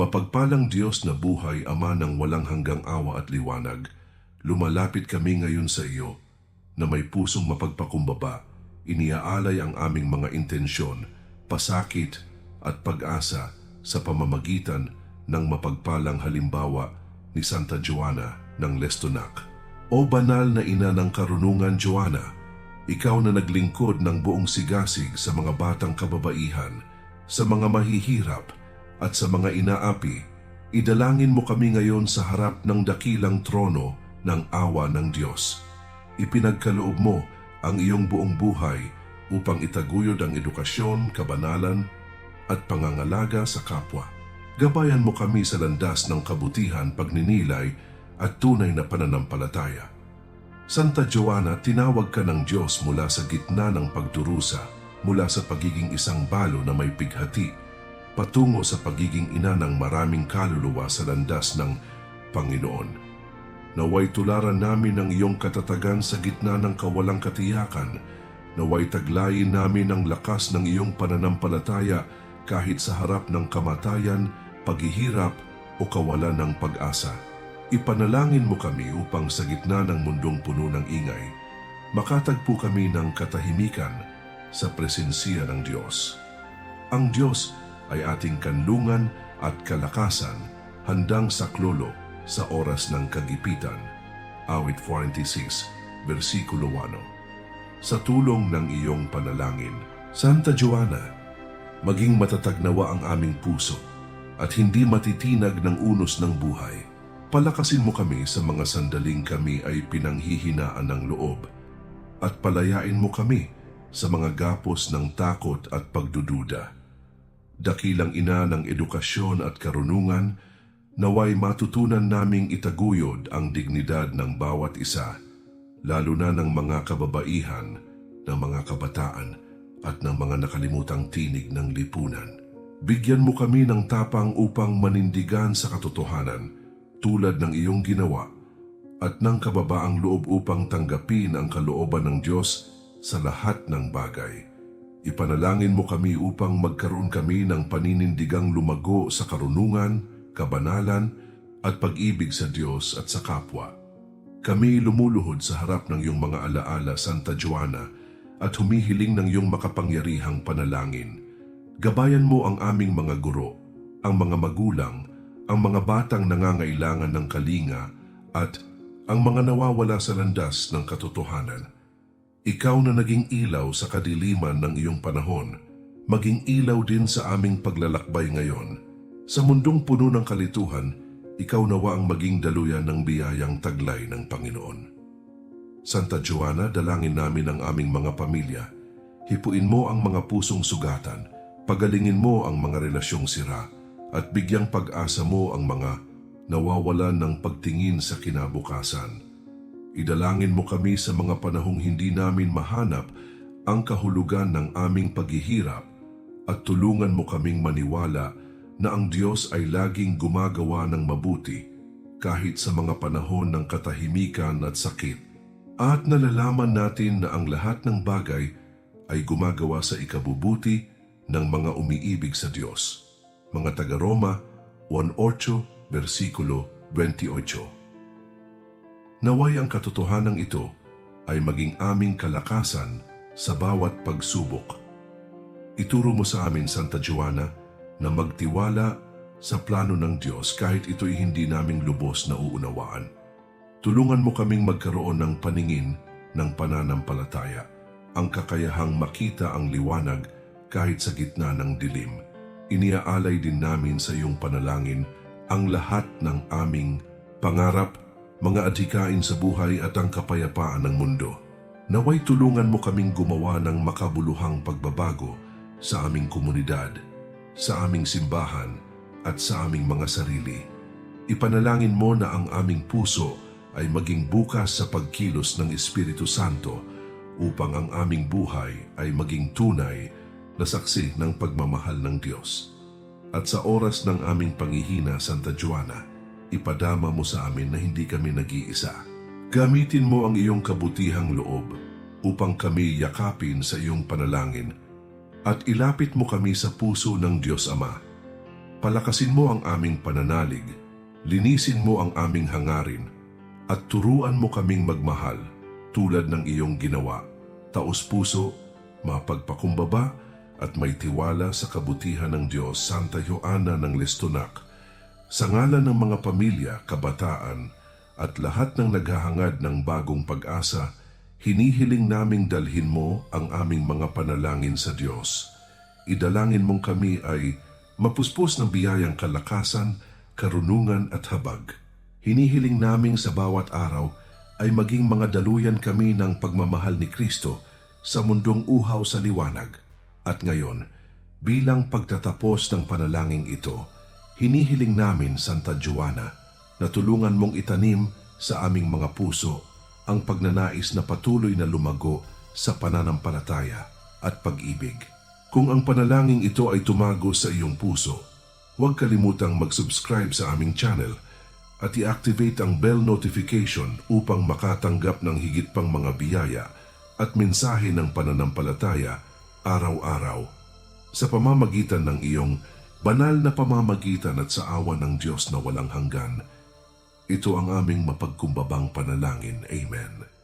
Mapagpalang Diyos na buhay, Ama ng walang hanggang awa at liwanag, lumalapit kami ngayon sa iyo na may pusong mapagpakumbaba, iniaalay ang aming mga intensyon, pasakit at pag-asa sa pamamagitan ng mapagpalang halimbawa ni Santa Joana ng Lestonac. O banal na ina ng karunungan, Joana, ikaw na naglingkod ng buong sigasig sa mga batang kababaihan, sa mga mahihirap at sa mga inaapi, idalangin mo kami ngayon sa harap ng dakilang trono ng awa ng Diyos. Ipinagkaloob mo ang iyong buong buhay upang itaguyod ang edukasyon, kabanalan at pangangalaga sa kapwa. Gabayan mo kami sa landas ng kabutihan, pagninilay at tunay na pananampalataya. Santa Joana, tinawag ka ng Diyos mula sa gitna ng pagdurusa, mula sa pagiging isang balo na may pighati, patungo sa pagiging ina ng maraming kaluluwa sa landas ng Panginoon. Naway tularan namin ang iyong katatagan sa gitna ng kawalang katiyakan. Naway taglayin namin ang lakas ng iyong pananampalataya kahit sa harap ng kamatayan, paghihirap o kawalan ng pag-asa. Ipanalangin mo kami upang sa gitna ng mundong puno ng ingay, makatagpo kami ng katahimikan sa presensya ng Diyos. Ang Diyos ay ating kanlungan at kalakasan, handang saklolo sa oras ng kagipitan. Awit 46, versikulo 1. Sa tulong ng iyong panalangin, Santa Joana, maging matatag nawa ang aming puso at hindi matitinag ng unos ng buhay. Palakasin mo kami sa mga sandaling kami ay pinanghihinaan ng loob at palayain mo kami sa mga gapos ng takot at pagdududa. Dakilang ina ng edukasyon at karunungan, naway matutunan naming itaguyod ang dignidad ng bawat isa, lalo na ng mga kababaihan, ng mga kabataan, at ng mga nakalimutang tinig ng lipunan. Bigyan mo kami ng tapang upang manindigan sa katotohanan, tulad ng iyong ginawa, at ng kababaang loob upang tanggapin ang kalooban ng Diyos sa lahat ng bagay. Ipanalangin mo kami upang magkaroon kami ng paninindigang lumago sa karunungan, kabanalan at pag-ibig sa Diyos at sa kapwa. Kami lumuluhod sa harap ng iyong mga alaala, Santa Joana, at humihiling ng iyong makapangyarihang panalangin. Gabayan mo ang aming mga guro, ang mga magulang, ang mga batang nangangailangan ng kalinga, at ang mga nawawala sa landas ng katotohanan. Ikaw na naging ilaw sa kadiliman ng iyong panahon, maging ilaw din sa aming paglalakbay ngayon. Sa mundong puno ng kalituhan, ikaw nawa ang maging daluyan ng biyayang taglay ng Panginoon. Santa Joana, dalangin namin ang aming mga pamilya. Hipuin mo ang mga pusong sugatan, pagalingin mo ang mga relasyong sira, at bigyang pag-asa mo ang mga nawawalan ng pagtingin sa kinabukasan. Idalangin mo kami sa mga panahong hindi namin mahanap ang kahulugan ng aming paghihirap at tulungan mo kaming maniwala na ang Diyos ay laging gumagawa ng mabuti kahit sa mga panahon ng katahimikan at sakit. At nalalaman natin na ang lahat ng bagay ay gumagawa sa ikabubuti ng mga umiibig sa Diyos. Mga taga-Roma 1.8 versikulo 28 Naway ang katotohanan ito ay maging aming kalakasan sa bawat pagsubok. Ituro mo sa amin, Santa Joana, na magtiwala sa plano ng Diyos kahit ito'y hindi naming lubos na uunawaan. Tulungan mo kaming magkaroon ng paningin ng pananampalataya, ang kakayahang makita ang liwanag kahit sa gitna ng dilim. Iniaalay din namin sa iyong panalangin ang lahat ng aming pangarap, mga adhikain sa buhay at ang kapayapaan ng mundo. Naway tulungan mo kaming gumawa ng makabuluhang pagbabago sa aming komunidad, sa aming simbahan at sa aming mga sarili. Ipanalangin mo na ang aming puso ay maging bukas sa pagkilos ng Espiritu Santo upang ang aming buhay ay maging tunay na saksi ng pagmamahal ng Diyos. At sa oras ng aming panghihina, Santa Joana, ipadama mo sa amin na hindi kami nag-iisa. Gamitin mo ang iyong kabutihang loob upang kami yakapin sa iyong panalangin at ilapit mo kami sa puso ng Diyos Ama. Palakasin mo ang aming pananalig, linisin mo ang aming hangarin, at turuan mo kaming magmahal tulad ng iyong ginawa. Taos puso, mapagpakumbaba, at may tiwala sa kabutihan ng Diyos Santa Joana ng Listonac. Sa ngalan ng mga pamilya, kabataan, at lahat ng naghahangad ng bagong pag-asa, hinihiling naming dalhin mo ang aming mga panalangin sa Diyos. Idalangin mong kami ay mapuspos ng biyayang kalakasan, karunungan at habag. Hinihiling naming sa bawat araw ay maging mga daluyan kami ng pagmamahal ni Kristo sa mundong uhaw sa liwanag. At ngayon, bilang pagtatapos ng panalangin ito, hinihiling namin, Santa Joana, na tulungan mong itanim sa aming mga puso ang pagnanais na patuloy na lumago sa pananampalataya at pag-ibig. Kung ang panalangin ito ay tumago sa iyong puso, huwag kalimutang mag-subscribe sa aming channel at i-activate ang bell notification upang makatanggap ng higit pang mga biyaya at mensahe ng pananampalataya araw-araw sa pamamagitan ng iyong banal na pamamagitan at sa awa ng Diyos na walang hanggan. Ito ang aming mapagkumbabang panalangin. Amen.